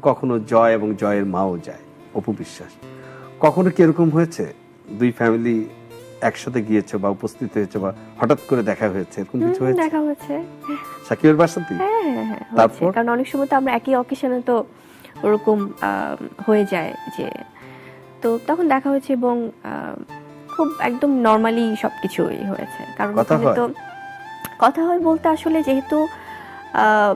কখনো জয় এবং জয়ের মাও যায় অপু বিশ্বাস। কখনো কীরকম হয়েছে? দুই ফ্যামিলি একসাথে গিয়েছে বা উপস্থিত হয়েছে বা হঠাৎ করে দেখা হয়েছে এরকম কিছু হয়েছে? দেখা হয়েছে। সাকিবের বাসাতেই হ্যাঁ হ্যাঁ হ্যাঁ তারপর? কারণ অনেক সময় তো আমরা একই অকেশনে তো ওরকম হয়ে যায় যে তো তখন দেখা হয়েছে এবং খুব একদম নর্মালি সবকিছুই হয়েছে। কারণ কথা হয়? হয় বলতে আসলে যেহেতু আহ,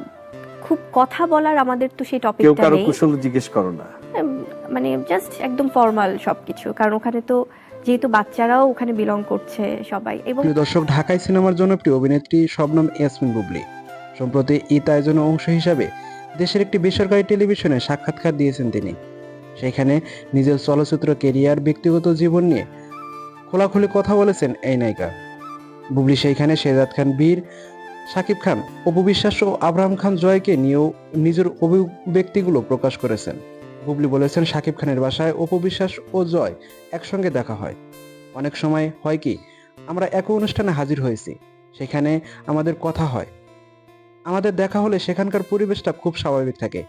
খুব কথা বলার আমাদের তো সেই কেউ টপিকটা কারও নেই। কুশল জিজ্ঞেস করো না। মানে জাস্ট একদম ফর্মাল সবকিছু কারণ ওখানে তো যেহেতু বাচ্চারাও ওখানে বিলং করছে সবাই এবং প্রিয় দর্শক ঢাকায় সিনেমার জনপ্রিয় অভিনেত্রী শবনম ইয়াসমিন বুবলি। সম্প্রতি ঈদ আয়োজনের অংশ হিসাবে দেশের একটি বেসরকারি টেলিভিশনে সাক্ষাৎকার দিয়েছেন তিনি। সেখানে নিজের চলচ্চিত্র কেরিয়ার ব্যক্তিগত জীবন নিয়ে খোলাখুলি কথা বলেছেন এই নায়িকা। বুবলি সেইখানে শেজাদ খান বীর শাকিব খান, অপু বিশ্বাস ও আব্রাহাম খান জয়কে নিয়েও নিজের অভিব্যক্তিগুলো প্রকাশ করেছেন। বুবলি বলেছেন শাকিব খানের বাসায় অপু বিশ্বাস ও জয় একসঙ্গে দেখা হয়। অনেক সময় হয় কি, আমরা একই অনুষ্ঠানে হাজির হয়েছি, সেখানে আমাদের কথা হয়। আমাদের দেখা হলে সেখানকার পরিবেশটা খুব স্বাভাবিক থাকে।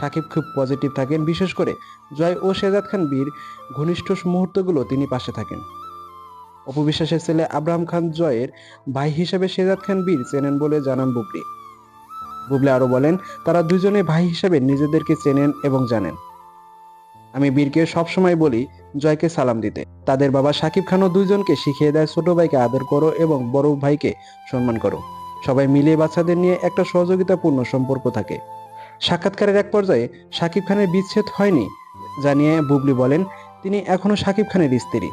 সাকিব খুব পজিটিভ থাকেন, বিশেষ করে জয় ও শেজাদ খান বীর ঘনিষ্ঠ মুহূর্তগুলো তিনি পাশে থাকেন। অপবিশ্বাসের ছেলে আব্রাহাম খান জয়ের ভাই হিসেবে শেজাদ খান বীর চেনেন বলে জানান বুবলি। বুবলি আরও বলেন, তারা দুজনে ভাই হিসেবে নিজেদেরকে চেনেন এবং জানেন। আমি বীরকে সবসময় বলি, জয়কে সালাম দিতে। তাদের বাবা সাকিব খানও দুইজনকে শিখিয়ে দেয়, ছোট ভাইকে আদর করো এবং বড় ভাইকে সম্মান করো। সবাই মিলে বাচ্চাদের নিয়ে একটা সহযোগিতাপূর্ণ সম্পর্ক থাকে। সাক্ষাৎকারের এক পর্যায়ে সাকিব খানের বিচ্ছেদ হয়নি, জানিয়ে বুবলি বলেন, তিনি এখনও সাকিব খানের স্ত্রী।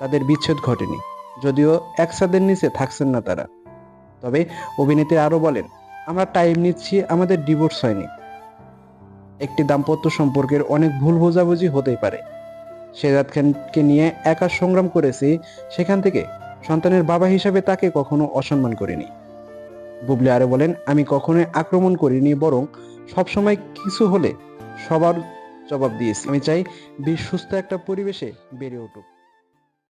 তাদের বিচ্ছেদ ঘটেনি। যদিও এক ছাদের নিচে থাকছেন না তারা। তবে অভিনেত্রী আরও বলেন, আমরা টাইম নিচ্ছি, আমাদের ডিভোর্স হয়নি। একটি দাম্পত্য সম্পর্কের অনেক ভুল বোঝাবুঝি হতেই পারে। শেজাদ খানকে নিয়ে একা সংগ্রাম করেছি, সেখান থেকে সন্তানের বাবা হিসাবে তাকে কখনো অসম্মান করিনি। বুবলি আরও বলেন, আমি কখনোই আক্রমণ করিনি, বরং সবসময় কিছু হলে সবার জবাব দিয়েছি। আমি চাই বেশ সুস্থ একটা পরিবেশে বেড়ে উঠুক।